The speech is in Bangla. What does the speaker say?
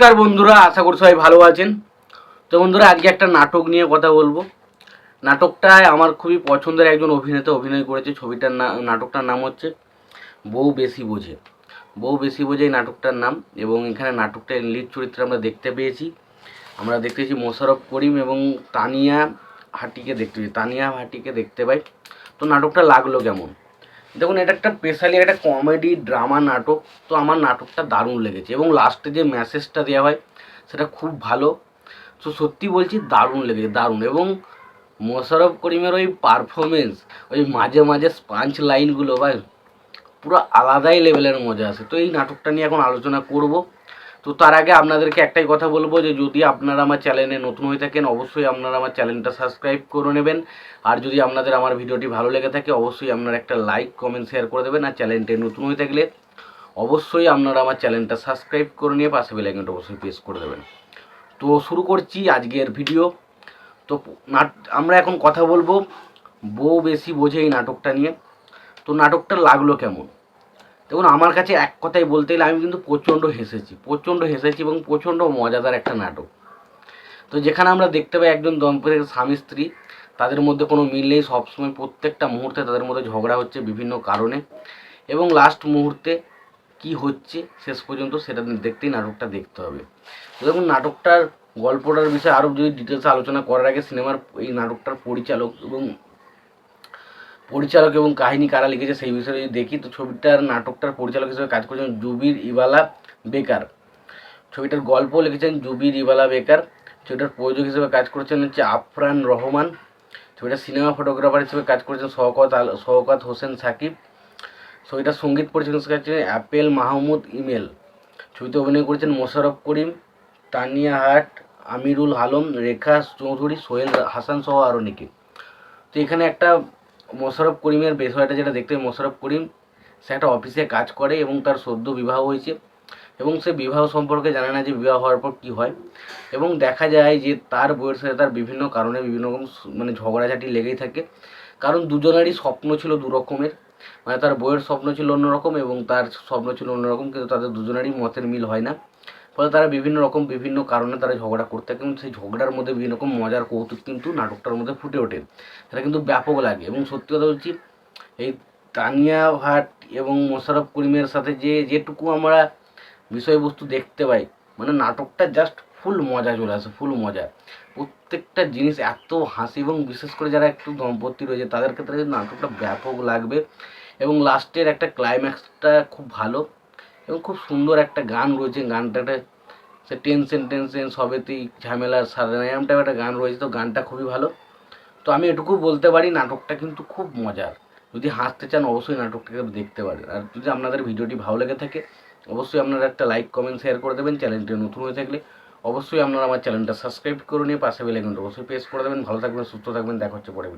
নমস্কার বন্ধুরা, আশা করি সবাই ভালো আছেন। তো বন্ধুরা, আজকে একটা নাটক নিয়ে কথা বলব। নাটকটায় আমার খুবই পছন্দের একজন অভিনেতা অভিনয় করেছে। ছবিটার না, নাটকটার নাম হচ্ছে বউ বেশি বোঝে। বউ বেশি বোঝে এই নাটকটার নাম এবং এখানে নাটকটার লিড চরিত্রে আমরা দেখতে পেয়েছি। আমরা দেখতে পেয়েছি মোশারফ করিম এবং তানিয়া হাটিকে দেখতে পেয়েছি। তানিয়া হাটিকে দেখতে পাই। তো নাটকটা লাগল কেমন? দেখুন, এটা একটা স্পেশালি একটা কমেডি ড্রামা নাটক, তো আমার নাটকটা দারুণ লেগেছে এবং লাস্টে যে মেসেজটা দেওয়া হয়, সেটা খুব ভালো। তো সত্যি বলছি, দারুণ লেগেছে, দারুণ। এবং মোশারফ করিমের ওই পারফরমেন্স ওই মাঝে মাঝে স্পাঞ্চ লাইনগুলো ভাই, পুরো আলাদাই লেভেলের মজা আছে তো এই নাটকটা নিয়ে এখন আলোচনা করব। তো তার আগে আপনাদেরকে একটাই কথা বলব যে যদি আপনারা আমার চ্যানেলে নতুন হয়ে থাকেন, অবশ্যই আপনারা আমার চ্যানেলটা সাবস্ক্রাইব করে নেবেন। আর যদি আপনাদের আমার ভিডিওটি ভালো লেগে থাকে, অবশ্যই আপনারা একটা লাইক কমেন্ট শেয়ার করে দেবেন। আর চ্যানেলটি নতুন হয়ে থাকলে অবশ্যই আপনারা আমার চ্যানেলটা সাবস্ক্রাইব করে নিয়ে পাশে বেলাইকনটা অবশ্যই প্রেস করে দেবেন। তো শুরু করছি আজকের ভিডিও তো আমরা এখন কথা বলব বউ বেশি বোঝে এই নাটকটা নিয়ে। তো নাটকটা লাগল কেমন? দেখুন, আমার কাছে এক কথাই বলতে গেলে আমি কিন্তু প্রচণ্ড হেসেছি প্রচণ্ড হেসেছি এবং প্রচণ্ড মজাদার একটা নাটক। তো যেখানে আমরা দেখতে পাই একজন দম্পতির স্বামী স্ত্রী, তাদের মধ্যে কোনো মিল নেই, সবসময় প্রত্যেকটা মুহূর্তে তাদের মধ্যে ঝগড়া হচ্ছে বিভিন্ন কারণে এবং লাস্ট মুহূর্তে কি হচ্ছে শেষ পর্যন্ত সেটা দেখতেই নাটকটা দেখতে হবে। দেখুন, নাটকটার গল্পটার বিষয়ে আরও যদি ডিটেলসে আলোচনা করার আগে সিনেমার এই নাটকটার পরিচালক এবং পরিচালক এবং কাহিনী কারা লিখেছে সেই বিষয়ে যদি দেখি, তো ছবিটার নাটকটার পরিচালক হিসেবে কাজ করেছেন জুবির ইবালা বেকার। ছবিটার গল্প লিখেছেন জুবির ইবালা বেকার। ছবিটার প্রযোজক হিসেবে কাজ করেছেন হচ্ছে আফরান রহমান। ছবিটার সিনেমা ফটোগ্রাফার হিসেবে কাজ করেছেন শওকত আল শওকত হোসেন সাকিব। ছবিটার সংগীত পরিচালনা করেছেন অ্যাপেল মাহমুদ ইমেল। ছবিতে অভিনয় করেছেন মোশারফ করিম, তানিয়া হাট, আমিরুল আলম, রেখা চৌধুরী, সোহেল হাসান সহ আরও অনেকে। তো এখানে একটা মোশারফ করিমের বিষয়টা যেটা দেখতে মোশারফ করিম সে একটা অফিসে কাজ করে এবং তার সদ্য বিবাহ হয়েছে এবং সে বিবাহ সম্পর্কে জানে না যে বিবাহ হওয়ার পর কী হয় এবং দেখা যায় যে তার বউয়ের সাথে তার বিভিন্ন কারণে বিভিন্ন রকম মানে ঝগড়াঝাটি লেগেই থাকে। কারণ দুজনেরই স্বপ্ন ছিল দু রকমের মানে তার বইয়ের স্বপ্ন ছিল অন্যরকম এবং তার স্বপ্ন ছিল অন্যরকম, কিন্তু তাদের দুজনেরই মতের মিল হয় না। ফলে তারা বিভিন্ন রকম বিভিন্ন কারণে তারা ঝগড়া করতে এবং সেই ঝগড়ার মধ্যে বিভিন্ন রকম মজার কৌতুক কিন্তু নাটকটার মধ্যে ফুটে ওঠে। সেটা কিন্তু ব্যাপক লাগে এবং সত্যি কথা বলছি, এই তানিয়া ভাট এবং মোশারফ করিমের সাথে যে যেটুকু আমরা বিষয়বস্তু দেখতে পাই মানে নাটকটা জাস্ট ফুল মজা চলে আসে ফুল মজা। প্রত্যেকটা জিনিস এত হাসি এবং বিশেষ করে যারা একটু দম্পতি রয়েছে, তাদের ক্ষেত্রে নাটকটা ব্যাপক লাগবে এবং লাস্টের একটা ক্লাইম্যাক্সটা খুব ভালো। এবং খুব সুন্দর একটা গান রয়েছে গানটাতে সে টেনশন টেনশন সবেতেই ঝামেলার সারা এরম টাইপ একটা গান রয়েছে, তো গানটা খুবই ভালো। তো আমি এটুকু বলতে পারি, নাটকটা কিন্তু খুব মজার। যদি হাসতে চান, অবশ্যই নাটকটাকে দেখতে পারেন। আর যদি আপনাদের ভিডিওটি ভালো লেগে থাকে, অবশ্যই আপনারা একটা লাইক কমেন্ট শেয়ার করে দেবেন, চ্যানেলটি নতুন হয়ে থাকলে অবশ্যই আপনারা আমার চ্যানেলটা সাবস্ক্রাইব করে নিয়ে পাশে বেল আইকনটা অবশ্যই প্রেস করে দেবেন। ভালো থাকবেন, সুস্থ থাকবেন, দেখা হচ্ছে পরে